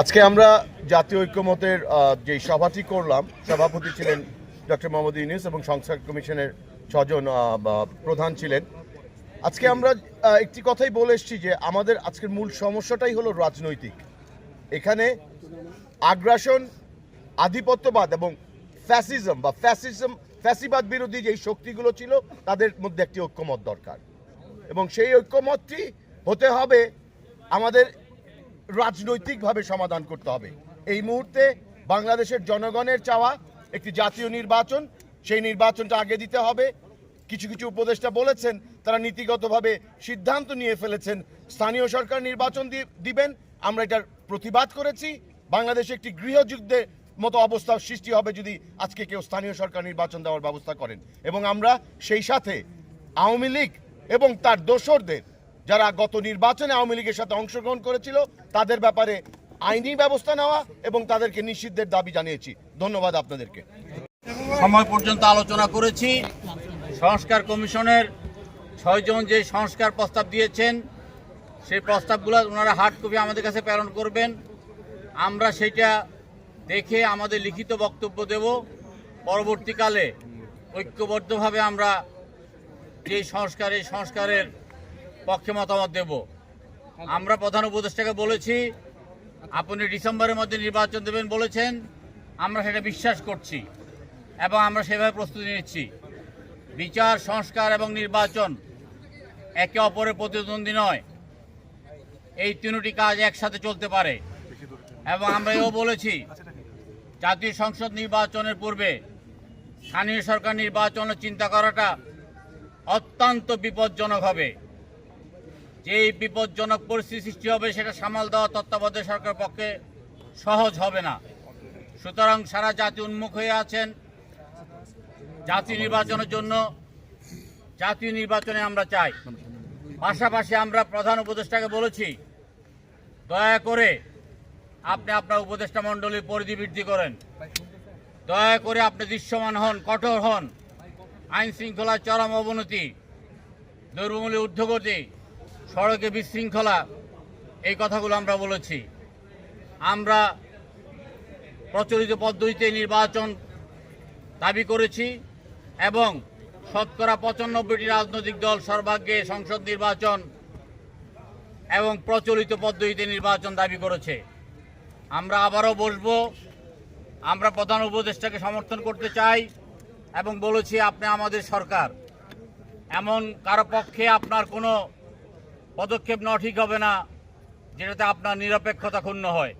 আজকে আমরা জাতীয় ঐক্যমতের যে সভাটি করলাম, সভাপতি ছিলেন ডক্টর মোহাম্মদ ইউনিস এবং সংস্কার কমিশনের ছজন প্রধান ছিলেন। আজকে আমরা একটি কথাই বলে এসেছি যে আমাদের আজকের মূল সমস্যাটাই হলো রাজনৈতিক। এখানে আগ্রাসন, আধিপত্যবাদ এবং ফ্যাসিজম বা ফ্যাসিজম, ফ্যাসিবাদ বিরোধী যেই শক্তিগুলো ছিল, তাদের মধ্যে একটি ঐক্যমত দরকার। এবং সেই ঐক্যমতটি হতে হবে আমাদের রাজনৈতিকভাবে সমাধান করতে হবে। এই মুহূর্তে বাংলাদেশের জনগণের চাওয়া একটি জাতীয় নির্বাচন, সেই নির্বাচনটা আগে দিতে হবে। কিছু কিছু উপদেষ্টা বলেছেন, তারা নীতিগতভাবে সিদ্ধান্ত নিয়ে ফেলেছেন। স্থানীয় সরকার নির্বাচন দিবেন, আমরা এটার প্রতিবাদ করেছি। বাংলাদেশে একটি গৃহযুদ্ধের মতো অবস্থা সৃষ্টি হবে যদি আজকে কেউ স্থানীয় সরকার নির্বাচন দেওয়ার ব্যবস্থা করেন। এবং আমরা সেই সাথে আওয়ামী লীগ এবং তার দোসরদের যারা গত নির্বাচনে আওয়ামী লীগের সাথে অংশগ্রহণ করেছিল, তাদের ব্যাপারে আইনি ব্যবস্থা নেওয়া এবং তাদেরকে নিষিদ্ধের দাবি জানিয়েছি। ধন্যবাদ আপনাদেরকে। সময় পর্যন্ত আলোচনা করেছি। সংস্কার কমিশনের ছয়জন যে সংস্কার প্রস্তাব দিয়েছেন, সেই প্রস্তাবগুলো ওনারা হার্ড কপি আমাদের কাছে প্রেরণ করবেন। আমরা সেটা দেখে আমাদের লিখিত বক্তব্য দেব। পরবর্তীকালে ঐক্যবদ্ধভাবে আমরা যে সংস্কার সংস্কারের পক্ষে মতামত দেব। আমরা প্রধান উপদেষ্টাকে বলেছি, আপনি ডিসেম্বরের মধ্যে নির্বাচন দেবেন বলেছেন, আমরা সেটা বিশ্বাস করছি এবং আমরা সেভাবে প্রস্তুতি নিচ্ছি। বিচার, সংস্কার এবং নির্বাচন একে অপরের প্রতিদ্বন্দ্বী নয়। এই তিনটি কাজ একসাথে চলতে পারে। এবং আমরা এও বলেছি, জাতীয় সংসদ নির্বাচনের পূর্বে স্থানীয় সরকার নির্বাচনের চিন্তা করাটা অত্যন্ত বিপজ্জনক হবে। যে বিপজ্জনক পরিস্থিতি সৃষ্টি হবে, সেটা সামাল দেওয়া তত্ত্বাবধায়ক সরকার পক্ষে সহজ হবে না। সুতরাং সারা জাতি উন্মুখ হয়ে আছেন। জাতীয় নির্বাচনের জন্য জাতীয় নির্বাচনে আমরা চাই। পাশাপাশি আমরা প্রধান উপদেষ্টাকে বলেছি, দয়া করে আপনি আপনার উপদেষ্টা মণ্ডলীর পরিধি বৃদ্ধি করেন। দয়া করে আপনি দৃশ্যমান হন, কঠোর হন। আইন শৃঙ্খলার চরম অবনতি দ্রব্যমূল্য ঊর্ধ্বগতি সড়কে বিশৃঙ্খলা, এই কথাগুলো আমরা বলেছি। আমরা প্রচলিত পদ্ধতিতে নির্বাচন দাবি করেছি এবং শতকরা পঁচানব্বইটি রাজনৈতিক দল সর্বাগ্যে সংসদ নির্বাচন এবং প্রচলিত পদ্ধতিতে নির্বাচন দাবি করেছে। আমরা আবারও বসবো আমরা প্রধান উপদেষ্টাকে সমর্থন করতে চাই এবং বলেছি, আপনি আমাদের সরকার। এমন কারও পক্ষে আপনার কোনো পদক্ষেপ নেওয়া ঠিক হবে না যেটাতে আপনার নিরপেক্ষতা ক্ষুণ্ণ হয়।